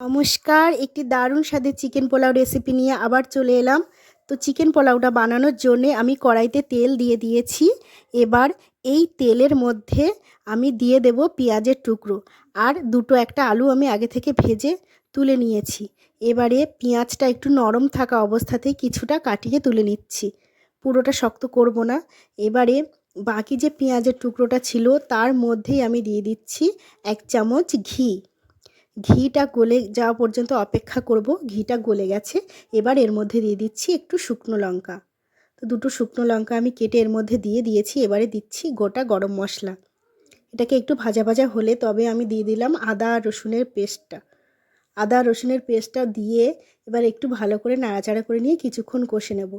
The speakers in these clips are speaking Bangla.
নমস্কার, একটি দারুণ স্বাদের চিকেন পোলাও রেসিপি নিয়ে আবার চলে এলাম। তো চিকেন পোলাওটা বানানোর জন্যে আমি কড়াইতে তেল দিয়ে দিয়েছি। এবার এই তেলের মধ্যে আমি দিয়ে দেব পেঁয়াজের টুকরো। আর দুটো একটা আলু আমি আগে থেকে ভেজে তুলে নিয়েছি। এবারে পেঁয়াজটা একটু নরম থাকা অবস্থাতেই কিছুটা কাটিয়ে তুলে নিচ্ছি। পুরোটা শক্ত করব না। এবারে বাকি যে পেঁয়াজের টুকরোটা ছিল, তার মধ্যেই আমি দিয়ে দিচ্ছি এক চামচ ঘি। ঘিটা গলে যাওয়া পর্যন্ত অপেক্ষা করব, ঘিটা গলে গেছে। এবার এর মধ্যে দিয়ে দিচ্ছি একটু শুকনো লঙ্কা। তো দুটো শুকনো লঙ্কা আমি কেটে এর মধ্যে দিয়ে দিয়েছি, এবারে দিচ্ছি গোটা গরম মশলা। এটাকে একটু ভাজা ভাজা হলে তবে আমি দিয়ে দিলাম আদা রসুনের পেস্টটা। আদা রসুনের পেস্টটা দিয়ে এবার একটু ভালো করে নাড়াচাড়া করে নিয়ে কিছুক্ষণ কষে নেব।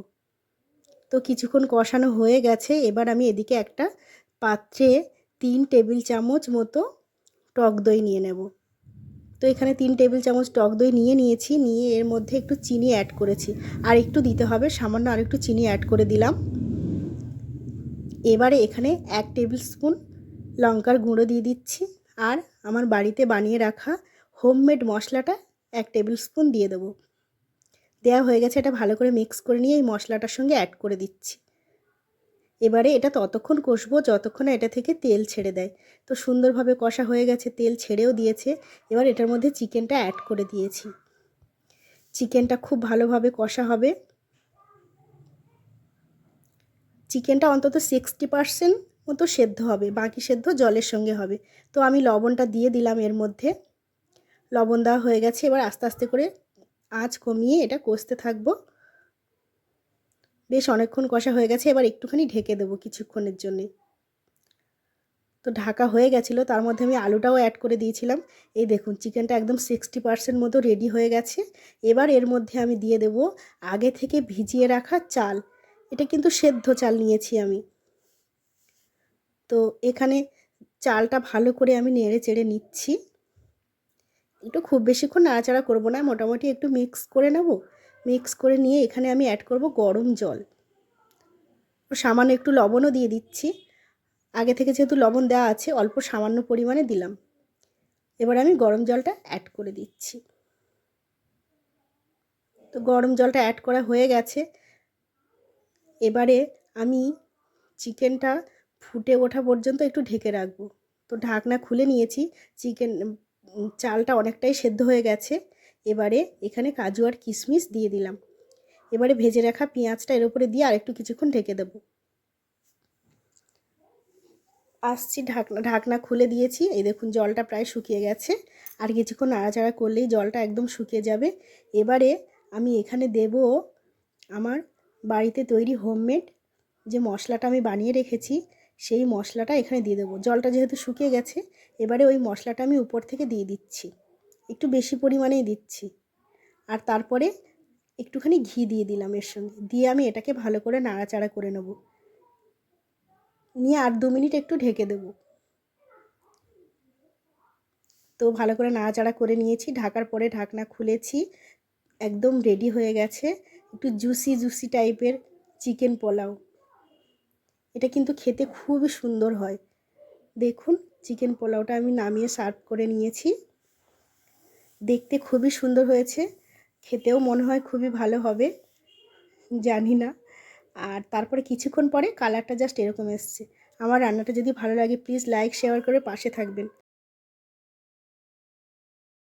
তো কিছুক্ষণ কষানো হয়ে গেছে, এবার আমি এদিকে একটা পাত্রে তিন টেবিল চামচ মতো টক দই নিয়ে নেব। তো এখানে তিন টেবিল চামচ টক দই নিয়ে নিয়েছি, নিয়ে এর মধ্যে একটু চিনি অ্যাড করেছি। আর একটু দিতে হবে, সামান্য আর একটু চিনি অ্যাড করে দিলাম। এবারে এখানে এক টেবিল স্পুন লঙ্কার গুঁড়ো দিয়ে দিচ্ছি আর আমার বাড়িতে বানিয়ে রাখা হোমমেড মশলাটা এক টেবিল স্পুন দিয়ে দেবো। দেওয়া হয়ে গেছে, এটা ভালো করে মিক্স করে নিয়ে এই মশলাটার সঙ্গে অ্যাড করে দিচ্ছি। এবারে এটা ততক্ষণ কষবো যতক্ষণ এটা থেকে তেল ছেড়ে দেয়। তো সুন্দরভাবে কষা হয়ে গেছে, তেল ছেড়েও দিয়েছে। এবার এটার মধ্যে চিকেনটা অ্যাড করে দিয়েছি। চিকেনটা খুব ভালোভাবে কষা হবে। চিকেনটা অন্তত সিক্সটি পারসেন্ট মতো সেদ্ধ হবে, বাকি সেদ্ধ জলের সঙ্গে হবে। তো আমি লবণটা দিয়ে দিলাম এর মধ্যে। লবণ দেওয়া হয়ে গেছে, এবার আস্তে আস্তে করে আঁচ কমিয়ে এটা কষতে থাকব। বেশ অনেকক্ষণ কষা হয়ে গেছে, এবার একটুখানি ঢেকে দেবো কিছুক্ষণের জন্যে। তো ঢাকা হয়ে গেছিল, তার মধ্যে আমি আলুটাও অ্যাড করে দিয়েছিলাম। এই দেখুন চিকেনটা একদম সিক্সটি পারসেন্ট মতো রেডি হয়ে গেছে। এবার এর মধ্যে আমি দিয়ে দেব আগে থেকে ভিজিয়ে রাখা চাল। এটা কিন্তু সেদ্ধ চাল নিয়েছি আমি। তো এখানে চালটা ভালো করে আমি নেড়ে চেড়ে নিচ্ছি। একটু খুব বেশিক্ষণ নাড়াচাড়া করব না, মোটামুটি একটু মিক্স করে নেব। মিক্স করে নিয়ে এখানে আমি অ্যাড করব গরম জল। সামান্য একটু লবণও দিয়ে দিচ্ছি। আগে থেকে যেহেতু লবণ দেওয়া আছে, অল্প সামান্য পরিমাণে দিলাম। এবার আমি গরম জলটা অ্যাড করে দিচ্ছি। তো গরম জলটা অ্যাড করা হয়ে গেছে। এবারে আমি চিকেনটা ফুটে ওঠা পর্যন্ত একটু ঢেকে রাখব। তো ঢাকনা খুলে নিয়েছি। চিকেন চালটা অনেকটাই সেদ্ধ হয়ে গেছে। এবারে এখানে কাজু আর কিশমিশ দিয়ে দিলাম। এবারে ভেজে রাখা পেঁয়াজটা এর উপরে দিয়ে আরেকটু কিছুক্ষণ ঢেকে দেব। আসছি ঢাকনা ঢাকনা খুলে দিয়েছি। এই দেখুন জলটা প্রায় শুকিয়ে গেছে। আর কিছুক্ষণ নাড়াচাড়া করলেই জলটা একদম শুকিয়ে যাবে। এবারে আমি এখানে দেব আমার বাড়িতে তৈরি হোমমেড যে মশলাটা আমি বানিয়ে রেখেছি, সেই মশলাটা এখানে দিয়ে দেবো। জলটা যেহেতু শুকিয়ে গেছে, এবারে ওই মশলাটা আমি উপর থেকে দিয়ে দিচ্ছি। একটু বেশি পরিমাণেই দিচ্ছি। আর তারপরে একটুখানি ঘি দিয়ে দিলাম এর সঙ্গে। দিয়ে আমি এটাকে ভালো করে নাড়াচাড়া করে নেব। নিয়ে আর দু মিনিট একটু ঢেকে দেব। তো ভালো করে নাড়াচাড়া করে নিয়েছি। ঢাকার পরে ঢাকনা খুলেছি। একদম রেডি হয়ে গেছে। একটু জুসি জুসি টাইপের চিকেন পোলাও। এটা কিন্তু খেতে খুবই সুন্দর হয়। দেখুন চিকেন পোলাওটা আমি নামিয়ে সার্ভ করে নিয়েছি। দেখতে খুবই সুন্দর হয়েছে। খেতেও মনে হয় খুবই ভালো হবে। জানি না। আর তারপরে কিছুক্ষণ পরে কালারটা জাস্ট এরকম এসছে। আমার রান্নাটা যদি ভালো লাগে প্লিজ লাইক শেয়ার করে পাশে থাকবেন।